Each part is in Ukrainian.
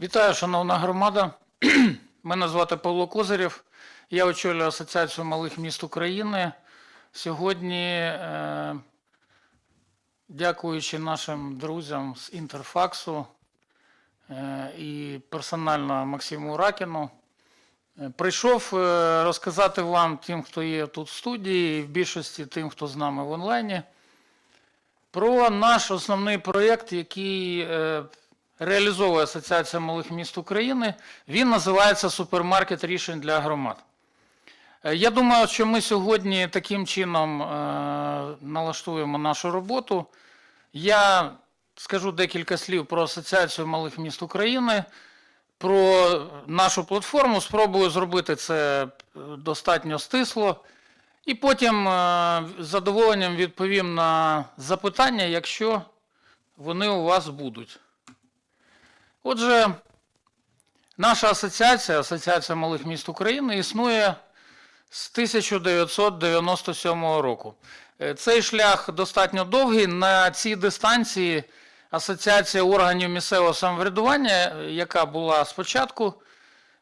Вітаю, шановна громада. Мене звати Павло Козирєв. Я очолюю Асоціацію малих міст України. Сьогодні, е, дякуючи нашим друзям з Інтерфаксу е, і персонально Максиму Ракіну, е, прийшов розказати вам, тим, хто є тут в студії, і в більшості тим, хто з нами в онлайні, про наш основний проєкт, який реалізовує Асоціація малих міст України. Він називається Супермаркет рішень для громад. Е, Я думаю, що ми сьогодні таким чином е, налаштуємо нашу роботу. Я скажу декілька слів про Асоціацію малих міст України, про нашу платформу. Спробую зробити це е, достатньо стисло. І потім з задоволенням відповім на запитання, якщо вони у вас будуть. Отже, наша асоціація, Асоціація малих міст України, існує з 1997 року. Е, Цей шлях достатньо довгий. На цій дистанції Асоціація органів місцевого самоврядування, е, яка була спочатку,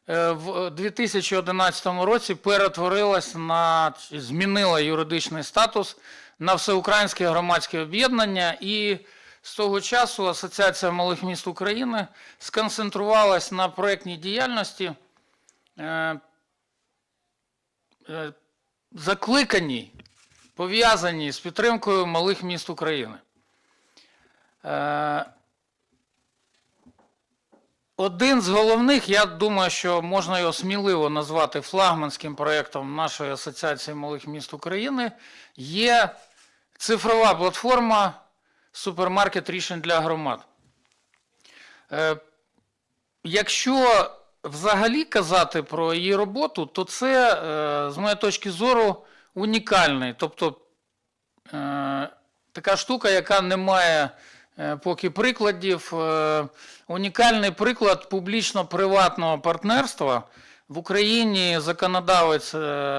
е, в 2011 році перетворилась на змінила юридичний статус на всеукраїнське громадське об'єднання і з того часу Асоціація малих міст України сконцентрувалась на проєктній діяльності, е, е, закликаній, пов'язаній з підтримкою малих міст України. Е, Один з головних, я думаю, що можна його сміливо назвати флагманським проєктом нашої Асоціації малих міст України, є цифрова платформа супермаркет рішень для громад. Е, Якщо взагалі казати про її роботу, то це, е, з моєї точки зору, унікальний. Тобто е, така штука, яка не має поки прикладів. Унікальний приклад публічно-приватного партнерства. В Україні законодавець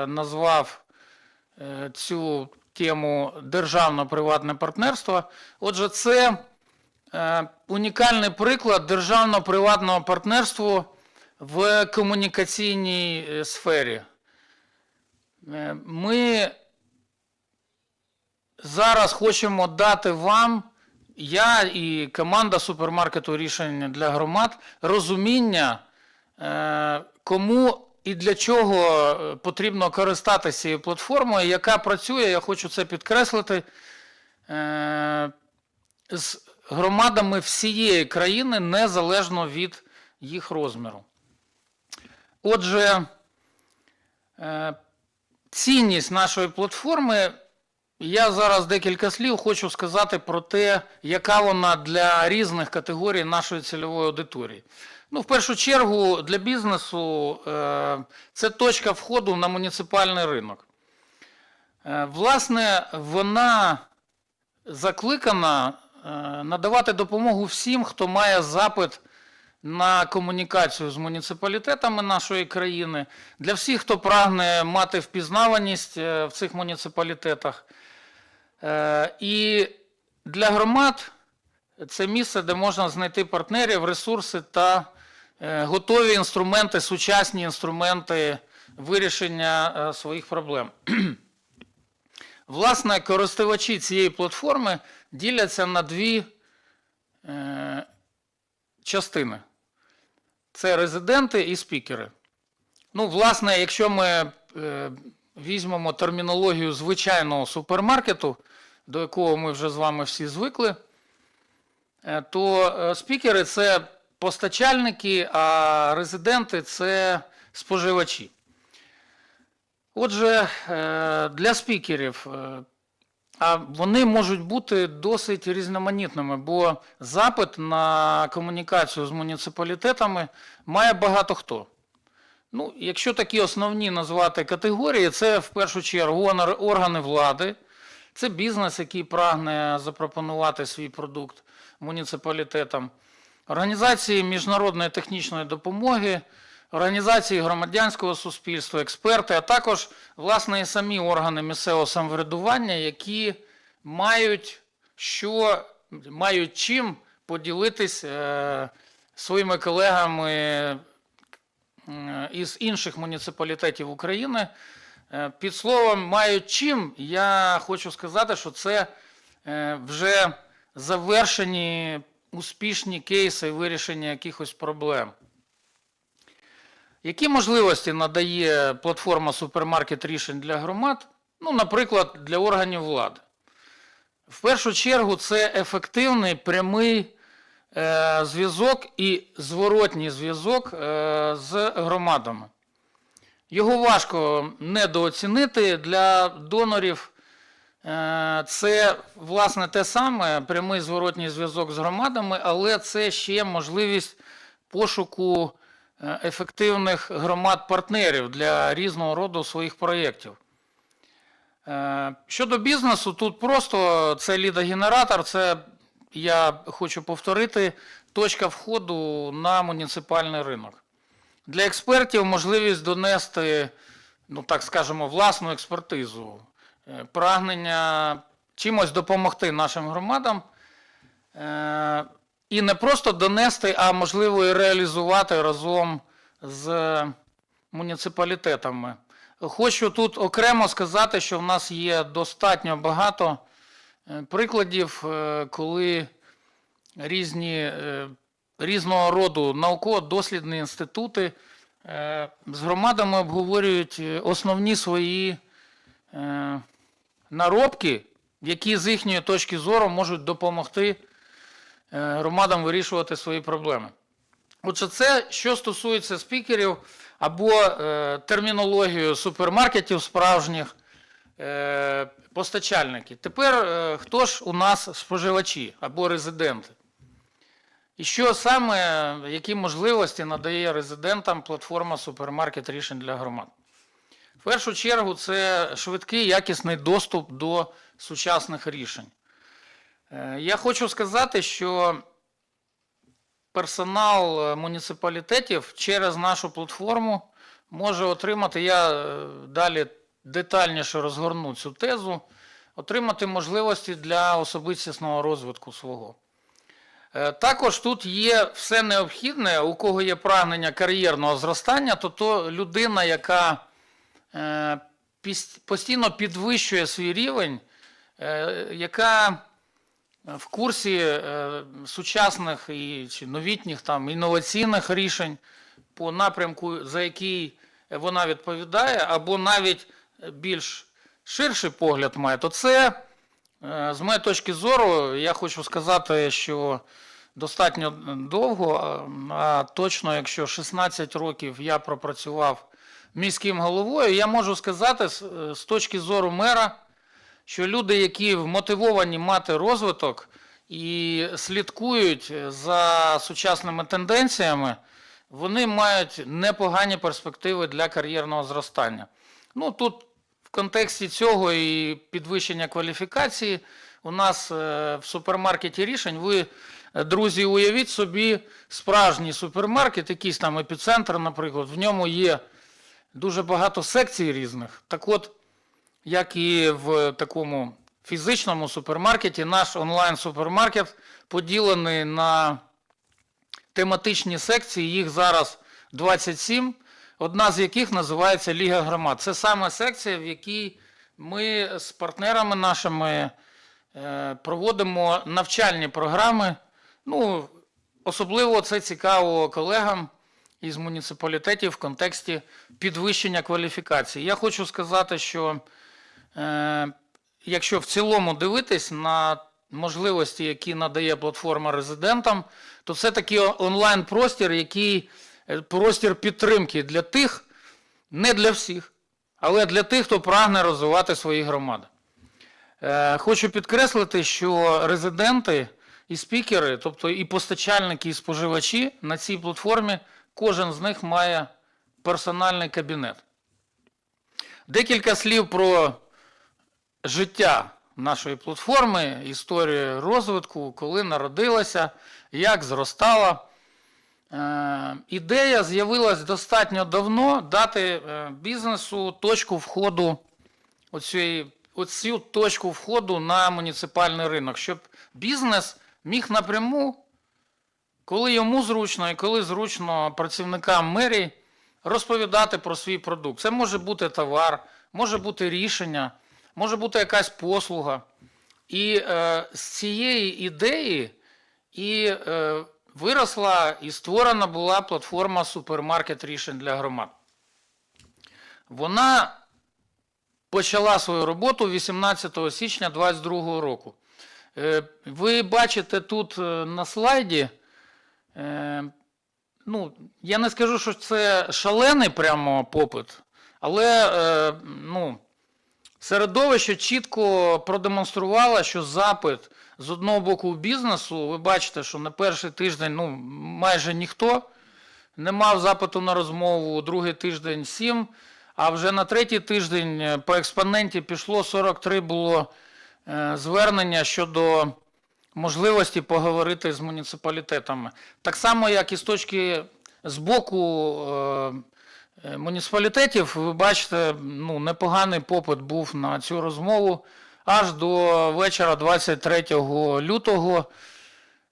назвав цю тему державно-приватне партнерство. Отже, це е, унікальний приклад державно-приватного партнерства в комунікаційній е, сфері. Е, Ми зараз хочемо дати вам, я і команда супермаркету рішень для громад, розуміння, кому і для чого е, потрібно користатися цією платформою, яка працює, я хочу це підкреслити, е, з громадами всієї країни незалежно від їх розміру. Отже, е, цінність нашої платформи. Я зараз декілька слів хочу сказати про те, яка вона для різних категорій нашої цільової аудиторії. Ну, в першу чергу, для бізнесу е, це точка входу на муніципальний ринок. Е, власне, вона закликана е, надавати допомогу всім, хто має запит на комунікацію з муніципалітетами нашої країни, для всіх, хто прагне мати впізнаваність в цих муніципалітетах. І для громад це місце, де можна знайти партнерів, ресурси та готові інструменти, сучасні інструменти вирішення е, своїх проблем. Власне, користувачі цієї платформи діляться на дві е, частини: це резиденти і спікери. Ну, власне, якщо ми е, візьмемо термінологію звичайного супермаркету, до якого ми вже з вами всі звикли, е, то е, спікери це постачальники, а резиденти це споживачі. Отже, е, для спікерів е, вони можуть бути досить різноманітними, бо запит на комунікацію з муніципалітетами має багато хто. Ну, якщо такі основні назвати категорії, це в першу чергу органи влади, це бізнес, який прагне запропонувати свій продукт муніципалітетам, організації міжнародної технічної допомоги, організації громадянського суспільства, експерти, а також, власне, і самі органи місцевого самоврядування, які мають що, мають чим поділитись е, своїми колегами із інших муніципалітетів України. Е, Під словом мають чим, я хочу сказати, що це е, вже завершені успішні кейси вирішення якихось проблем. Які можливості надає платформа супермаркет рішень для громад? Ну, наприклад, для органів влади. В першу чергу, це ефективний прямий е, зв'язок і зворотній зв'язок е, з громадами. Його важко недооцінити для донорів. Е, Це, власне, те саме прямий зворотній зв'язок з громадами, але це ще можливість пошуку е, ефективних громад-партнерів для різного роду своїх проєктів. Е, Щодо бізнесу, тут просто це лідогенератор, це, я хочу повторити, точка входу на муніципальний ринок. Для експертів можливість донести, ну так скажемо, власну експертизу, прагнення чимось допомогти нашим громадам. Е, І не просто донести, а можливо і реалізувати разом з муніципалітетами. Хочу тут окремо сказати, що в нас є достатньо багато е, прикладів, е, коли різні, е, різного роду науково-дослідні інститути е, з громадами обговорюють е, основні свої е, наробки, які з їхньої точки зору можуть допомогти е, громадам вирішувати свої проблеми. Отже, це що стосується спікерів або е, термінологію супермаркетів справжніх е, постачальників. Тепер е, хто ж у нас споживачі або резиденти? І що саме, які можливості надає резидентам платформа супермаркет рішень для громад? В першу чергу, це швидкий якісний доступ до сучасних рішень. Е, Я хочу сказати, що персонал е, муніципалітетів через нашу платформу може отримати, я е, далі детальніше розгорну цю тезу, отримати можливості для особистісного розвитку свого. Також тут є все необхідне, у кого є прагнення кар'єрного зростання, то то людина, яка постійно підвищує свій рівень, е, яка в курсі е, сучасних і чи новітніх там інноваційних рішень по напрямку, за який вона відповідає, або навіть більш ширший погляд має, то це, е, з моєї точки зору, я хочу сказати, що достатньо довго, а точно, якщо 16 років я пропрацював міським головою, я можу сказати з, з точки зору мера, що люди, які вмотивовані мати розвиток і слідкують за сучасними тенденціями, вони мають непогані перспективи для кар'єрного зростання. Ну тут в контексті цього і підвищення кваліфікації у нас е, в супермаркеті рішень. Ви, е, друзі, уявіть собі справжній супермаркет, якийсь там епіцентр, наприклад, в ньому є дуже багато секцій різних. Так от, як і в такому фізичному супермаркеті, наш онлайн-супермаркет поділений на тематичні секції, їх зараз 27, одна з яких називається Ліга громад. Це саме секція, в якій ми з партнерами нашими е, проводимо навчальні програми. Ну, особливо це цікаво колегам із муніципалітетів в контексті підвищення кваліфікації. Я хочу сказати, що е, якщо в цілому дивитись на можливості, які надає платформа резидентам, то це такий онлайн-простір, який е, простір підтримки для тих, не для всіх, але для тих, хто прагне розвивати свої громади. Е, Хочу підкреслити, що резиденти і спікери, тобто і постачальники, і споживачі на цій платформі, кожен з них має персональний кабінет. Декілька слів про життя нашої платформи, історію розвитку, коли народилася, як зростала. Е, Ідея з'явилась достатньо давно дати е, бізнесу точку входу, оцієї, оцю точку входу на муніципальний ринок, щоб бізнес міг напряму коли йому зручно і коли зручно працівникам мерії розповідати про свій продукт. Це може бути товар, може бути рішення, може бути якась послуга. І е, з цієї ідеї і е, виросла і створена була платформа супермаркет рішень для громад. Вона почала свою роботу 18 січня 2022 року. Е, Ви бачите тут е, на слайді, е, ну, я не скажу, що це шалений прямо попит, але е, ну, середовище чітко продемонструвало, що запит з одного боку бізнесу, ви бачите, що на перший тиждень ну, майже ніхто не мав запиту на розмову, другий тиждень 7, а вже на третій тиждень е, по експоненті пішло 43 було е, звернення щодо можливості поговорити з муніципалітетами. Так само, як і з точки з боку е, е, муніципалітетів, ви бачите, ну, непоганий попит був на цю розмову аж до вечора 23 лютого.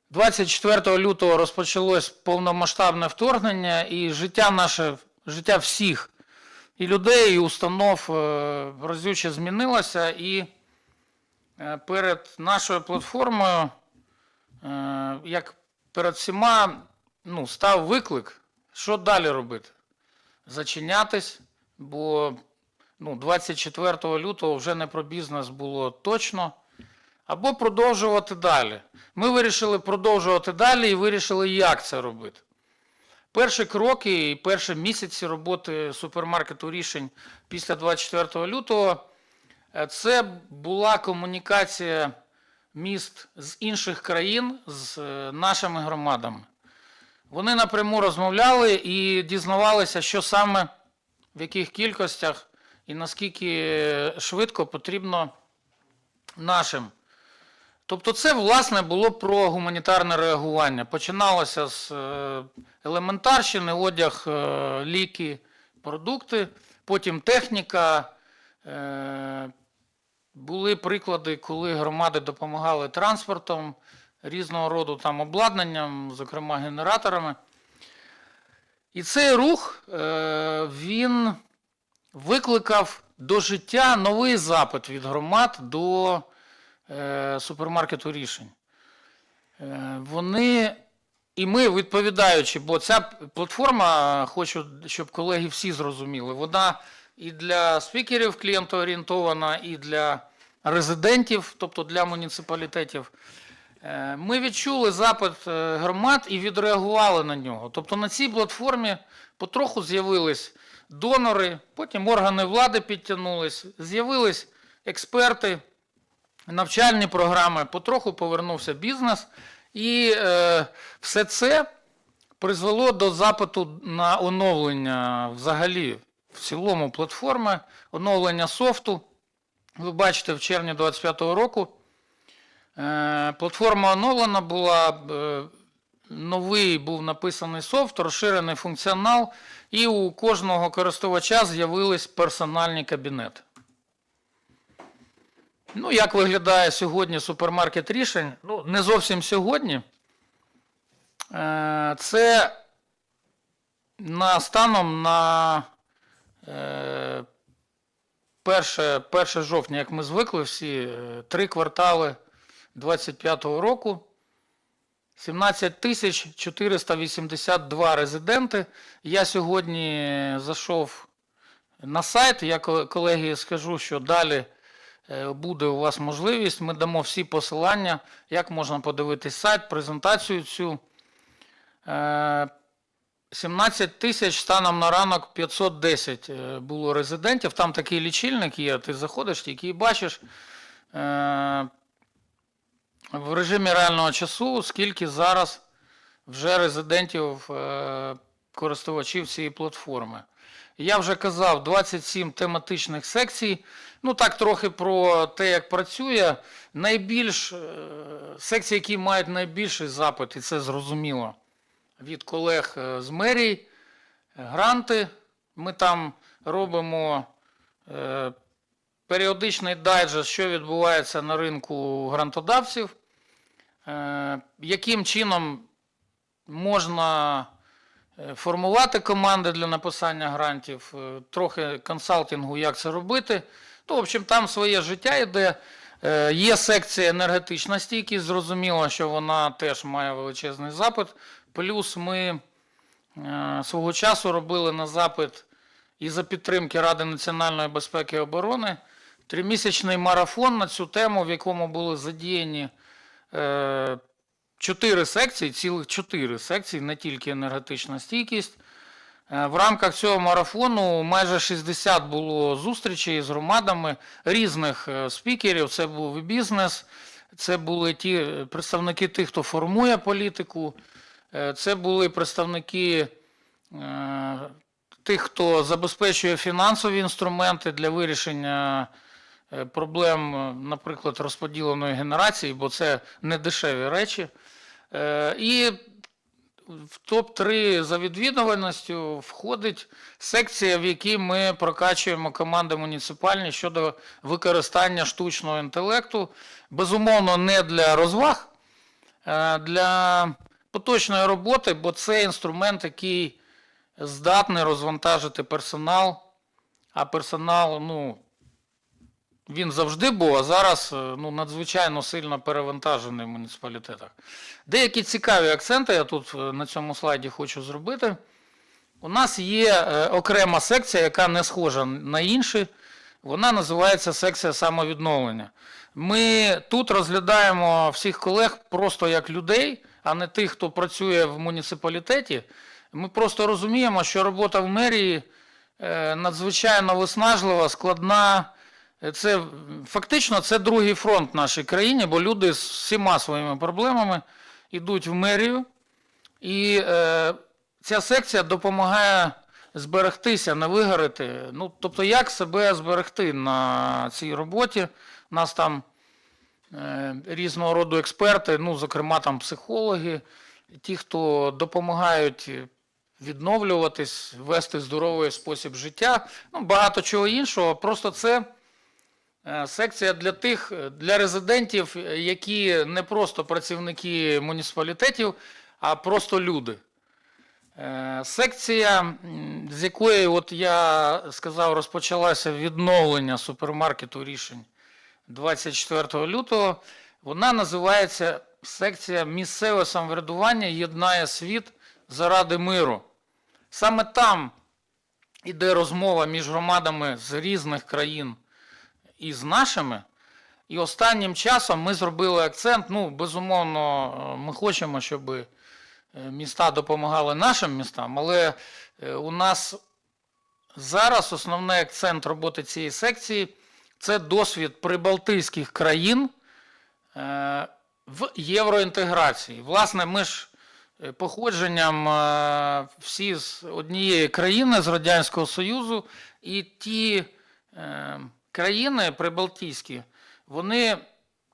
24 лютого розпочалось повномасштабне вторгнення, і життя наше, життя всіх, і людей, і установ е, разюче змінилося. І перед нашою платформою, е, як перед всіма, ну, став виклик, що далі робити? Зачинятись, бо ну, 24 лютого вже не про бізнес було точно, або продовжувати далі. Ми вирішили продовжувати далі і вирішили, як це робити. Перші кроки і перші місяці роботи супермаркету рішень після 24 лютого е, це була комунікація міст з інших країн з е, нашими громадами. Вони напряму розмовляли і дізнавалися, що саме в яких кількостях і наскільки швидко потрібно нашим. Тобто, це, власне, було про гуманітарне реагування. Починалося з е, елементарщини, одяг, е, ліки, продукти, потім техніка. Були приклади, коли громади допомагали транспортом, різного роду там обладнанням, зокрема генераторами. І цей рух е, він викликав до життя новий запит від громад до е, супермаркету рішень. Е, Вони, і ми відповідаючи, бо ця платформа, хочу, щоб колеги всі зрозуміли, вона і для спікерів клієнтоорієнтована, і для резидентів, тобто для муніципалітетів. Е, Ми відчули запит е, громад і відреагували на нього. Тобто на цій платформі потроху з'явились донори, потім органи влади підтягнулись, з'явились експерти, навчальні програми, потроху повернувся бізнес. І е, все це призвело до запиту на оновлення взагалі в цілому платформи, оновлення софту. Ви бачите, в червні 2025 року е, платформа оновлена була, е, новий був написаний софт, розширений функціонал, і у кожного користувача з'явились персональні кабінети. Ну, як виглядає сьогодні супермаркет рішень? Ну, не зовсім сьогодні. Е, Це на станом на 1, 1 жовтня, як ми звикли всі, е, три квартали 25-го року. 17 тисяч 482 резиденти. Я сьогодні зайшов на сайт. Я ко- колеги скажу, що далі е, буде у вас можливість. Ми дамо всі посилання, як можна подивитись сайт, презентацію цю. Е, 17 тисяч станом на ранок 510 е, було резидентів. Там такий лічильник є, ти заходиш тільки і бачиш е, в режимі реального часу, скільки зараз вже резидентів е, користувачів цієї платформи. Я вже казав, 27 тематичних секцій. Ну так трохи про те, як працює. Найбільш секції, які мають найбільший запит, і це зрозуміло від колег е, з мерій, гранти. Ми там робимо е, періодичний дайджест, що відбувається на ринку грантодавців, е, яким чином можна формувати команди для написання грантів, трохи консалтингу, як це робити. То, в общем, там своє життя йде. Є секція енергетична стійкість, зрозуміло, що вона теж має величезний запит. Плюс ми е, свого часу робили на запит і за підтримки Ради національної безпеки і оборони тримісячний марафон на цю тему, в якому були задіяні е, чотири секції, цілих чотири секції, не тільки енергетична стійкість. Е, В рамках цього марафону майже 60 було зустрічей з громадами різних спікерів. Це був бізнес, це були ті представники тих, хто формує політику, це були представники е, тих, хто забезпечує фінансові інструменти для вирішення е, проблем, е, наприклад, розподіленої генерації, бо це не дешеві речі. Е, І в топ-3 за відвідуваністю входить секція, в якій ми прокачуємо команди муніципальні щодо використання штучного інтелекту. Безумовно, не для розваг, для поточної роботи, бо це інструмент, який здатний розвантажити персонал, а персонал, ну, він завжди був, а зараз е, ну, надзвичайно сильно перевантажений в муніципалітетах. Деякі цікаві акценти я тут е, на цьому слайді хочу зробити. У нас є е, окрема секція, яка не схожа на інші. Вона називається секція самовідновлення. Ми тут розглядаємо всіх колег просто як людей, а не тих, хто працює в муніципалітеті. Ми просто розуміємо, що робота в мерії е, надзвичайно виснажлива, складна. Це фактично це другий фронт в нашій країні, бо люди з всіма своїми проблемами йдуть в мерію, і е, ця секція допомагає зберегтися, не вигорити. Ну, тобто, як себе зберегти на цій роботі? Нас там різного роду експерти, ну, зокрема, там психологи, ті, хто допомагають відновлюватись, вести здоровий спосіб життя, ну, багато чого іншого. Просто це. Е, Секція для тих, е, для резидентів, е, які не просто працівники муніципалітетів, а просто люди. Е, Секція, з якої, от я сказав, розпочалося відновлення супермаркету рішень 24 лютого, вона називається секція місцеве самоврядування єднає світ заради миру. Саме там іде розмова між громадами з різних країн і з нашими. І останнім часом ми зробили акцент. Ну, безумовно, ми хочемо, щоб е, міста допомагали нашим містам, але е, у нас зараз основний акцент роботи цієї секції це досвід прибалтійських країн е, в євроінтеграції. Власне, ми ж е, походженням е, всі з однієї країни, з Радянського Союзу, і ті країни прибалтійські, вони,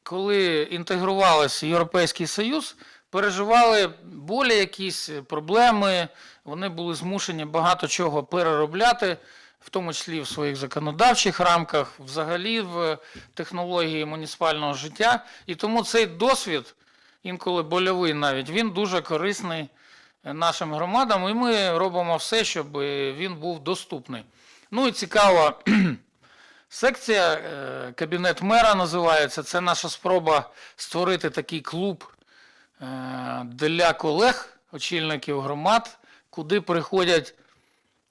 коли інтегрувалися в Європейський Союз, переживали болі якісь проблеми, вони були змушені багато чого переробляти, в тому числі в своїх законодавчих рамках, взагалі в технології муніципального життя. І тому цей досвід, інколи больовий навіть, він дуже корисний нашим громадам, і ми робимо все, щоб він був доступний. Ну і цікаво. Секція е, Кабінет мера називається. Це наша спроба створити такий клуб е, для колег, очільників громад, куди приходять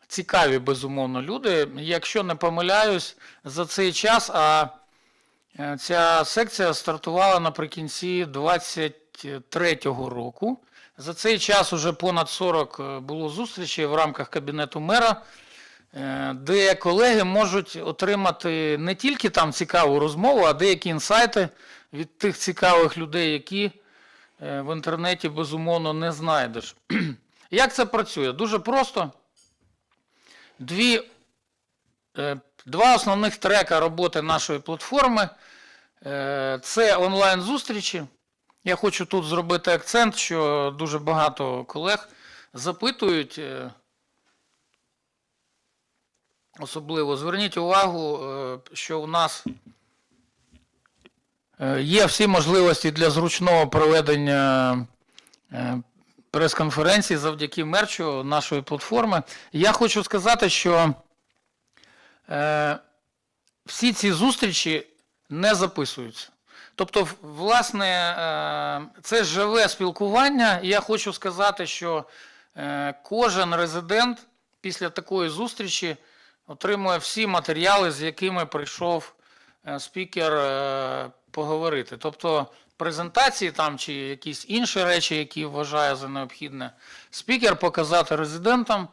цікаві, безумовно, люди. Якщо не помиляюсь, за цей час, а е, ця секція стартувала наприкінці 23-го року. За цей час уже понад 40 е, було зустрічей в рамках Кабінету мера е, де колеги можуть отримати не тільки там цікаву розмову, а деякі інсайти від тих цікавих людей, які в інтернеті безумовно не знайдеш. Як це працює? Дуже просто. Дві, е, два основних трека роботи нашої платформи е, це онлайн-зустрічі. Я хочу тут зробити акцент, що дуже багато колег запитують. е, Особливо зверніть увагу, що у нас є всі можливості для зручного проведення прес-конференції завдяки мерчу нашої платформи. Я хочу сказати, що е, всі ці зустрічі не записуються. Тобто, власне, е, це живе спілкування. І я хочу сказати, що е, кожен резидент після такої зустрічі отримує всі матеріали, з якими прийшов е, спікер е, поговорити. Тобто презентації там чи якісь інші речі, які вважає за необхідне, спікер показати резидентам.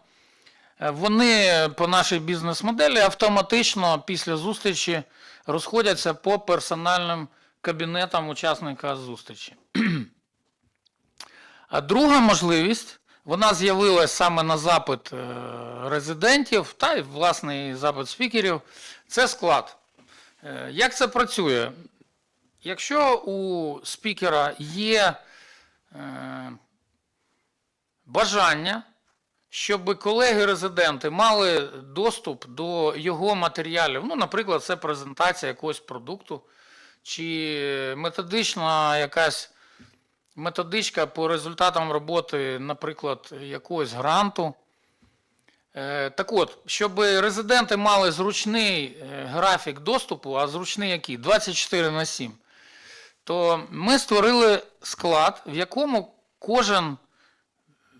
Е, Вони по нашій бізнес-моделі автоматично після зустрічі розходяться по персональним кабінетам учасника зустрічі. А друга можливість, вона з'явилась саме на запит е, резидентів та й власне і запит спікерів, це склад. Е, Як це працює? Якщо у спікера є е, бажання, щоб колеги-резиденти мали доступ до його матеріалів, ну, наприклад, це презентація якогось продукту, чи методична якась методичка по результатам роботи, наприклад, якогось гранту. Е, Так от, щоб резиденти мали зручний е, графік доступу, а зручний який? 24 на 7, то ми створили склад, в якому кожен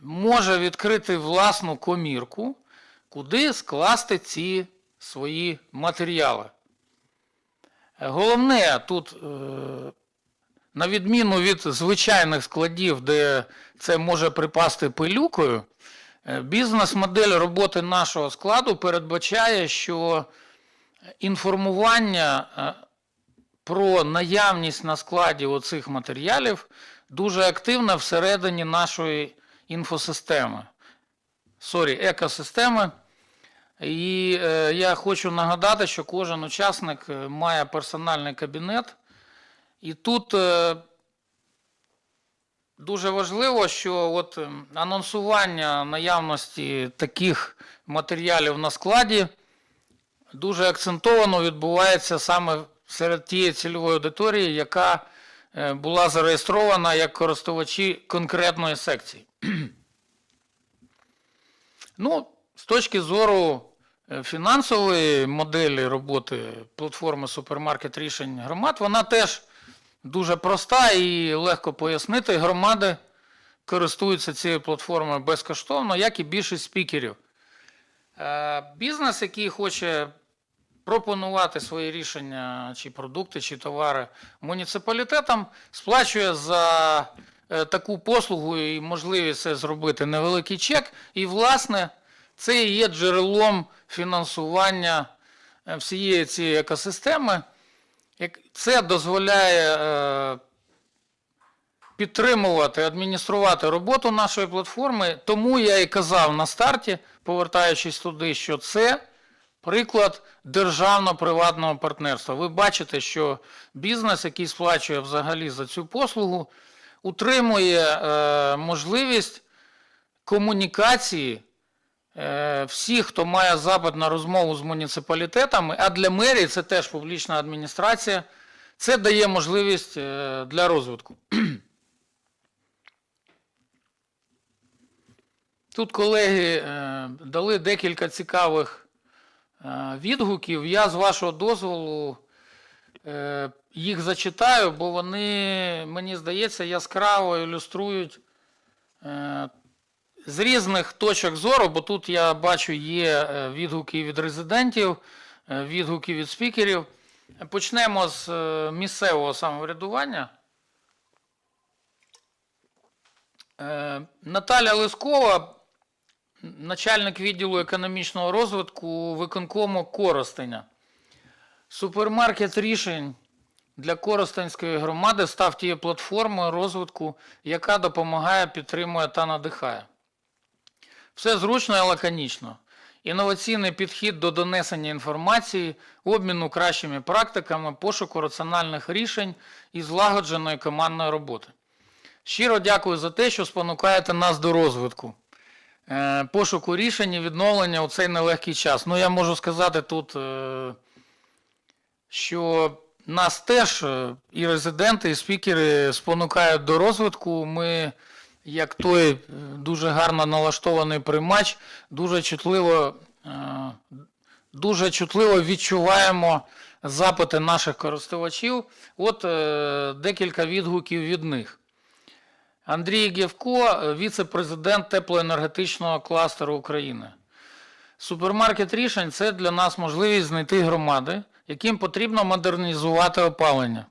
може відкрити власну комірку, куди скласти ці свої матеріали. Головне тут, е, на відміну від звичайних складів, де це може припасти пилюкою, е, бізнес-модель роботи нашого складу передбачає, що інформування е, про наявність на складі оцих матеріалів дуже активне всередині нашої інфосистеми, сорі, екосистеми. І е, я хочу нагадати, що кожен учасник е, має персональний кабінет. І тут е, дуже важливо, що от е, анонсування наявності таких матеріалів на складі дуже акцентовано відбувається саме серед тієї цільової аудиторії, яка е, була зареєстрована як користувачі конкретної секції. Ну, з точки зору е, фінансової моделі роботи платформи супермаркет рішень громад, вона теж дуже проста і легко пояснити. Громади користуються цією платформою безкоштовно, як і більшість спікерів. Е, Бізнес, який хоче пропонувати свої рішення, чи продукти, чи товари муніципалітетам, сплачує за е, таку послугу і можливість це зробити невеликий чек. І, власне, це і є джерелом фінансування е, всієї цієї екосистеми. Це дозволяє е, підтримувати, адмініструвати роботу нашої платформи. Тому я і казав на старті, повертаючись туди, що це приклад державно-приватного партнерства. Ви бачите, що бізнес, який сплачує взагалі за цю послугу, утримує е, можливість комунікації е, всіх, хто має запит на розмову з муніципалітетами, а для мерії це теж публічна адміністрація, це дає можливість е, для розвитку. Тут колеги е, дали декілька цікавих відгуків. Я з вашого дозволу е, їх зачитаю, бо вони, мені здається, яскраво ілюструють е, з різних точок зору, бо тут я бачу є е, відгуки від резидентів, е, відгуки від спікерів. Почнемо з е, місцевого самоврядування. Е, Наталя Лискова, начальник відділу економічного розвитку виконкому Коростеня. Супермаркет рішень для Коростенської громади став тією платформою розвитку, яка допомагає, підтримує та надихає. Все зручно і лаконічно. Інноваційний підхід до донесення інформації, обміну кращими практиками, пошуку раціональних рішень і злагодженої командної роботи. Щиро дякую за те, що спонукаєте нас до розвитку, пошуку рішень і відновлення у цей нелегкий час. Ну, я можу сказати тут, е, що нас теж е, і резиденти, і спікери спонукають до розвитку. Ми як той е, дуже гарно налаштований приймач, дуже чутливо, е, дуже чутливо відчуваємо запити наших користувачів. От е, декілька відгуків від них. Андрій Гєвко, віце-президент теплоенергетичного кластеру України. Супермаркет рішень це для нас можливість знайти громади, яким потрібно модернізувати опалення.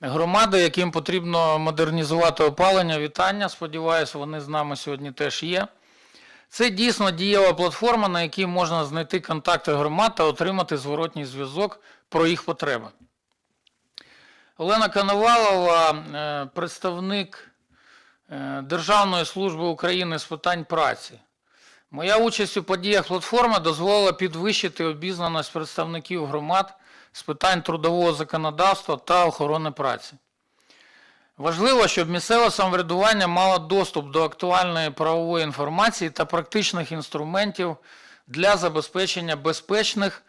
Громади, яким потрібно модернізувати опалення, вітання. Сподіваюся, вони з нами сьогодні теж є. Це дійсно дієва платформа, на якій можна знайти контакти громад та отримати зворотній зв'язок про їх потреби. Олена Коновалова, е, представник Державної служби України з питань праці. Моя участь у подіях платформи дозволила підвищити обізнаність представників громад з питань трудового законодавства та охорони праці. Важливо, щоб місцеве самоврядування мало доступ до актуальної правової інформації та практичних інструментів для забезпечення безпечних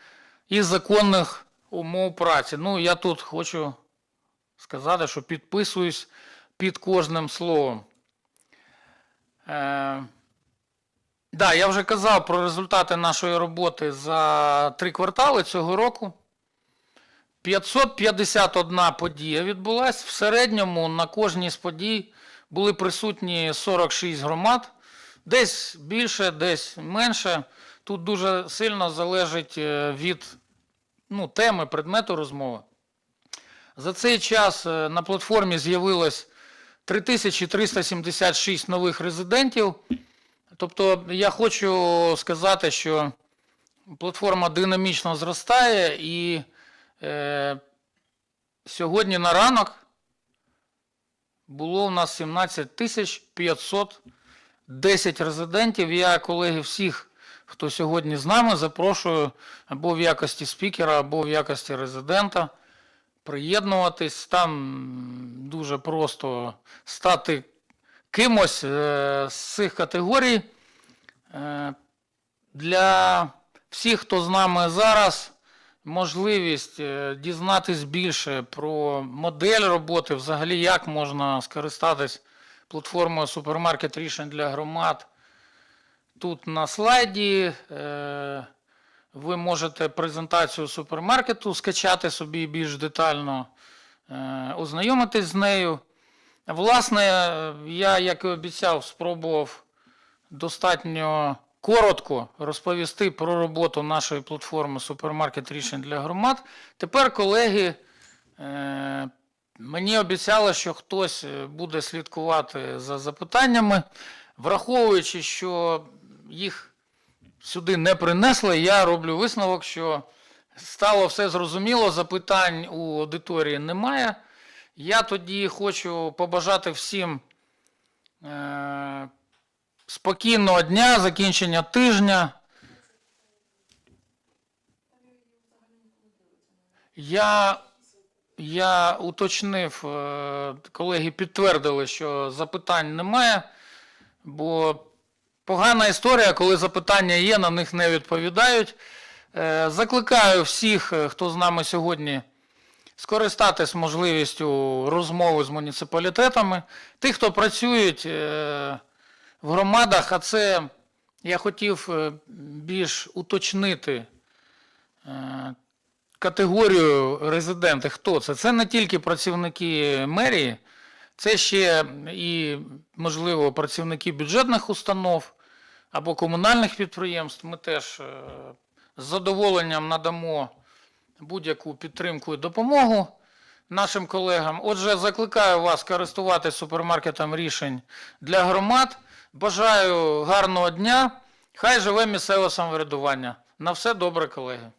і законних умов праці. Ну, я тут хочу сказати, що підписуюсь під кожним словом. Е, Да, я вже казав про результати нашої роботи за три квартали цього року. 551 подія відбулась. В середньому на кожній з подій були присутні 46 громад. Десь більше, десь менше. Тут дуже сильно залежить е, від ну, теми, предмету розмови. За цей час е, на платформі з'явилось 3376 нових резидентів. Тобто я хочу сказати, що платформа динамічно зростає і е, сьогодні на ранок було у нас 17 тисяч 510 резидентів. Я, колеги, всіх, хто сьогодні з нами, запрошую або в якості спікера, або в якості резидента приєднуватись. Там дуже просто стати кимось е, з цих категорій. Е, Для всіх, хто з нами зараз, можливість е, дізнатись більше про модель роботи, взагалі як можна скористатись платформою супермаркет рішень для громад. Тут на слайді ви можете презентацію супермаркету скачати собі більш детально, е, ознайомитись з нею. Власне, я, як і обіцяв, спробував достатньо коротко розповісти про роботу нашої платформи супермаркет рішень для громад. Тепер, колеги, е, мені обіцяли, що хтось буде слідкувати за запитаннями, враховуючи, що їх сюди не принесли, я роблю висновок, що стало все зрозуміло, запитань у аудиторії немає. Я тоді хочу побажати всім е, спокійного дня, закінчення тижня. Я, я уточнив, е, колеги підтвердили, що запитань немає, бо погана історія, коли запитання є, на них не відповідають. Е, Закликаю всіх, е, хто з нами сьогодні скористатись можливістю розмови з муніципалітетами. Тих, хто працюють е, в громадах, а це я хотів більш уточнити категорію резиденти. Хто це? Це не тільки працівники мерії, це ще і, можливо, працівники бюджетних установ або комунальних підприємств. Ми теж е, з задоволенням надамо будь-яку підтримку і допомогу нашим колегам. Отже, закликаю вас користуватись супермаркетом рішень для громад. Бажаю гарного дня. Хай живе місцеве самоврядування. На все добре, колеги.